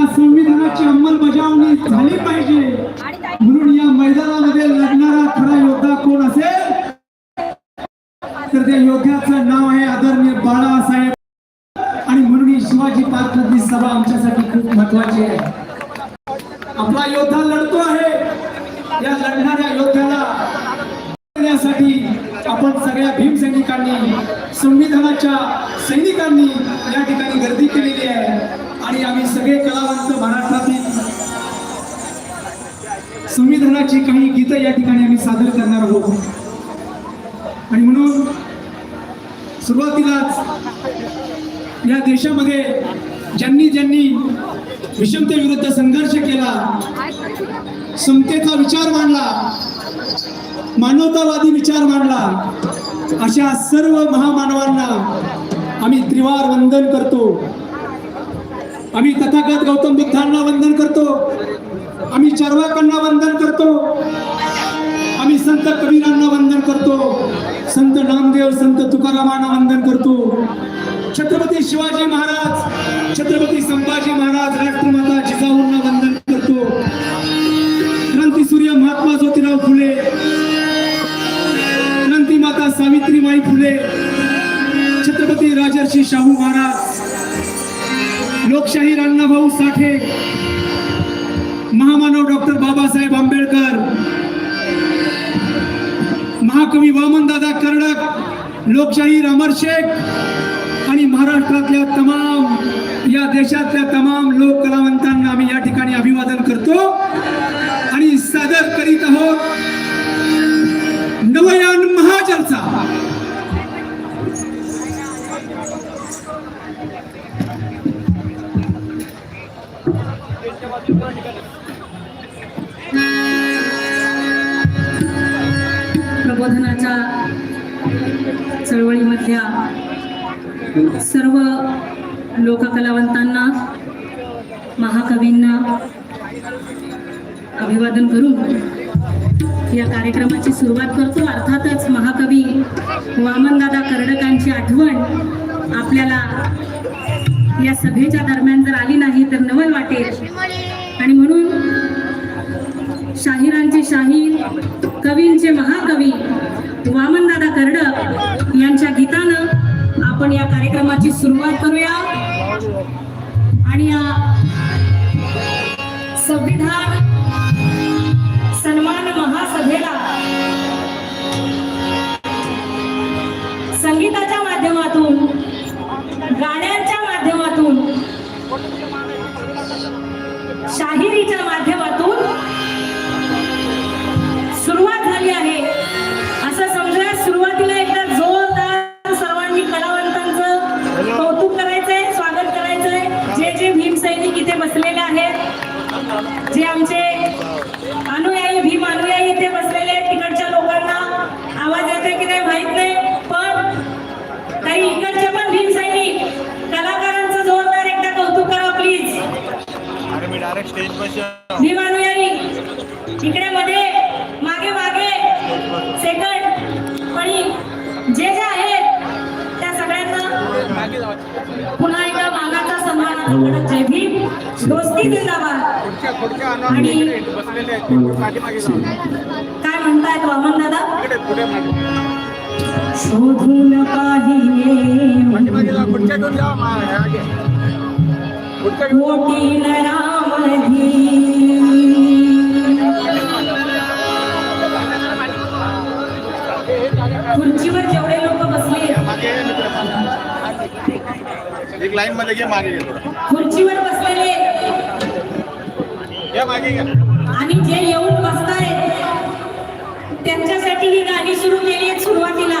या संविधानाची अंमलबजावणी झाली पाहिजे. म्हणून या मैदानामध्ये लढणारा खरा योद्धा कोण असेल? तर त्या योद्ध्याचं नाव आहे आदरणीय बाळासाहेब आणि म्हणून ही शिवाजी पार्कमधली सभा आमच्यासाठी खूप महत्वाची आहे आपला योद्धा लढतो आहे या लढणाऱ्या योद्ध्याला करण्यासाठी आपण सगळ्या भीम सैनिकांनी संविधानाच्या सैनिकांनी या ठिकाणी गर्दी केलेली आहे आणि आम्ही सगळे कलावंत महाराष्ट्रातील संविधानाची काही गीतं या ठिकाणी आम्ही सादर करणार आहोत. आणि म्हणून सुरुवातीलाच या देशामध्ये ज्यांनी ज्यांनी विषमतेविरुद्ध संघर्ष केला समतेचा विचार मांडला मानवतावादी विचार मांडला अशा सर्व महामानवांना आम्ही त्रिवार वंदन करतो. आम्ही तथागत गौतम बुद्धांना वंदन करतो. आम्ही चरवाकांना वंदन करतो. आम्ही संत कबीरांना वंदन करतो. संत नामदेव संत तुकारामांना वंदन करतो. छत्रपती शिवाजी महाराज छत्रपती संभाजी महाराज राष्ट्रमाता जिजाऊंना वंदन करतो. क्रांतीसूर्य महात्मा ज्योतिराव फुले क्रांती माता सावित्रीबाई फुले छत्रपती राजर्षी शाहू महाराज लोकशाही अण्णाभाऊ साठे महामानव डॉक्टर बाबासाहेब आंबेडकर महाकवी वामनदादा कर्डक लोकशाहीर अमर शेख आणि महाराष्ट्रातल्या तमाम या देशातल्या तमाम लोक कलावंतांना आम्ही या ठिकाणी अभिवादन करतो आणि सादर करीत आहोत नवयान महाचर्चा प्रबोधनाच्या चळवळीमधल्या सर्व लोककलावंतांना महाकवींना अभिवादन करून या कार्यक्रमाची सुरुवात करतो. अर्थातच महाकवी वामनदादा कर्डकांची आठवण आपल्याला या सभेच्या दरम्यान जर आली नाही तर नवल वाटेल. आणि म्हणून शाहिरांचे शाहीर कवींचे महाकवी वामनदादा कर्डक यांच्या गीतानं आपण या कार्यक्रमाची सुरुवात करूया. आणि या संविधान सन्मान महासभेला माध्यमातून. शाहिरीच्या मी अनुयायी इकडे मध्ये मागे मागे. सेकंड आणि जे जे आहेत त्या सगळ्यांना पुन्हा एकदा मागाचा जय भीम. दोस्ती जिंदाबाद. आणि. काय म्हणतायत वामन दादा? शोधून पाहिले पाठीमागे जा. पुढच्या घेऊन जा मागे. पुढच्या घेऊन जा. मोठी नरामधी खुर्चीवर जेवढे लोक बसले. एक लाईन मध्ये घे मागे. खुर्चीवर बसलेले आणि जे येऊन बसतायत त्यांच्यासाठी ही गाणी सुरू केली आहेत सुरुवातीला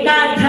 एका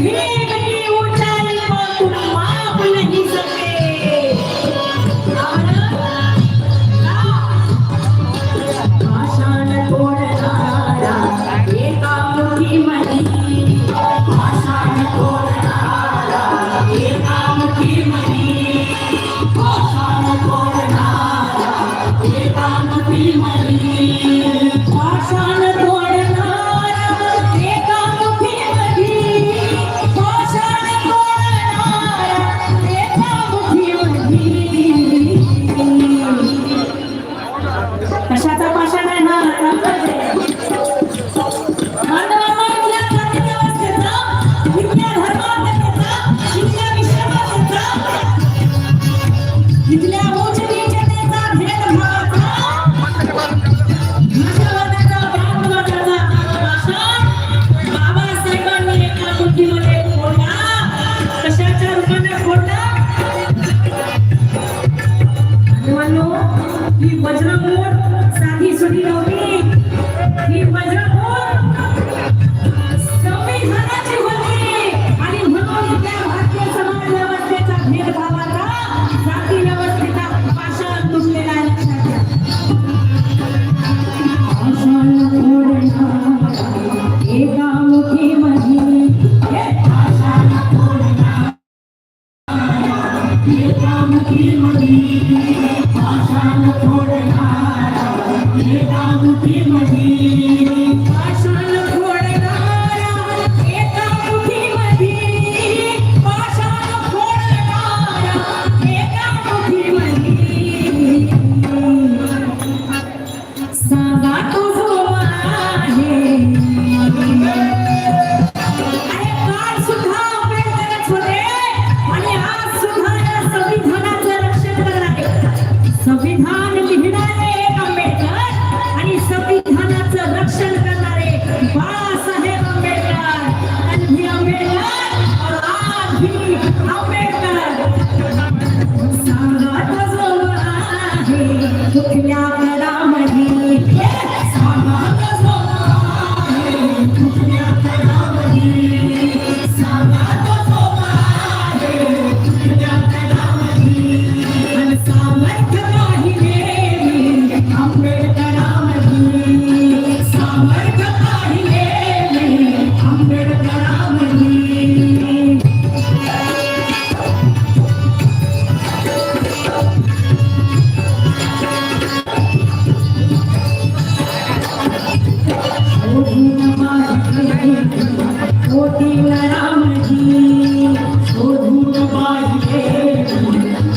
Yeah. Quem imagina?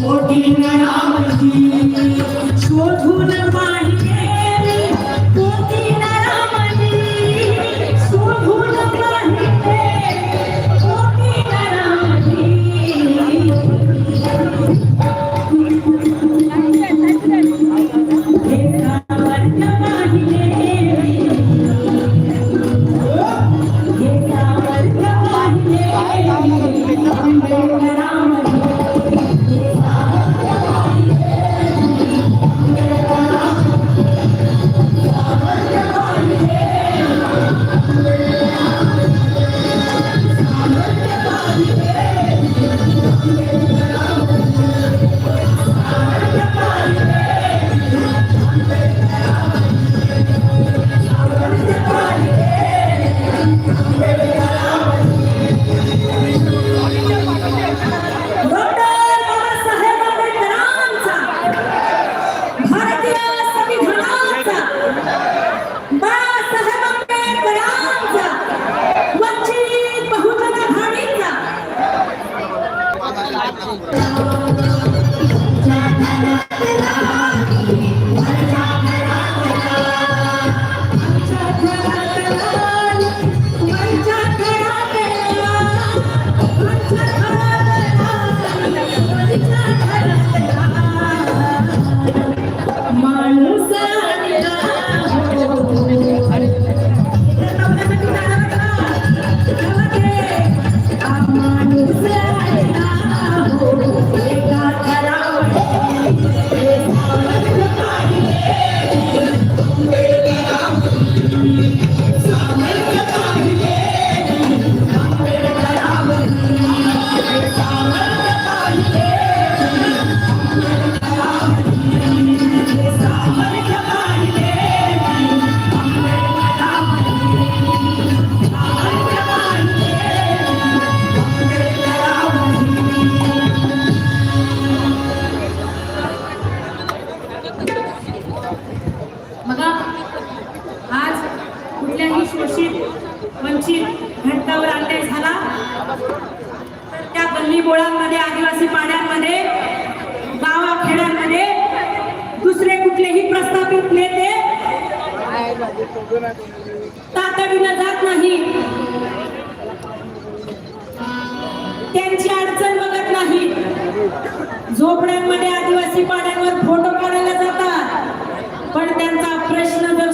मोटी नया शोषित वंचित घटकावर अन्याय झाला. तर त्या गल्ली बोळांमध्ये आदिवासी पाड्यांमध्ये गावाखेड्यांमध्ये दुसरे कुठलेही प्रस्थापित नेते तातडीनं जात नाही. त्यांची अडचण बघत नाही. झोपड्यांमध्ये आदिवासी पाड्यांवर फोटो काढायला जातात. पण त्यांचा प्रश्न जर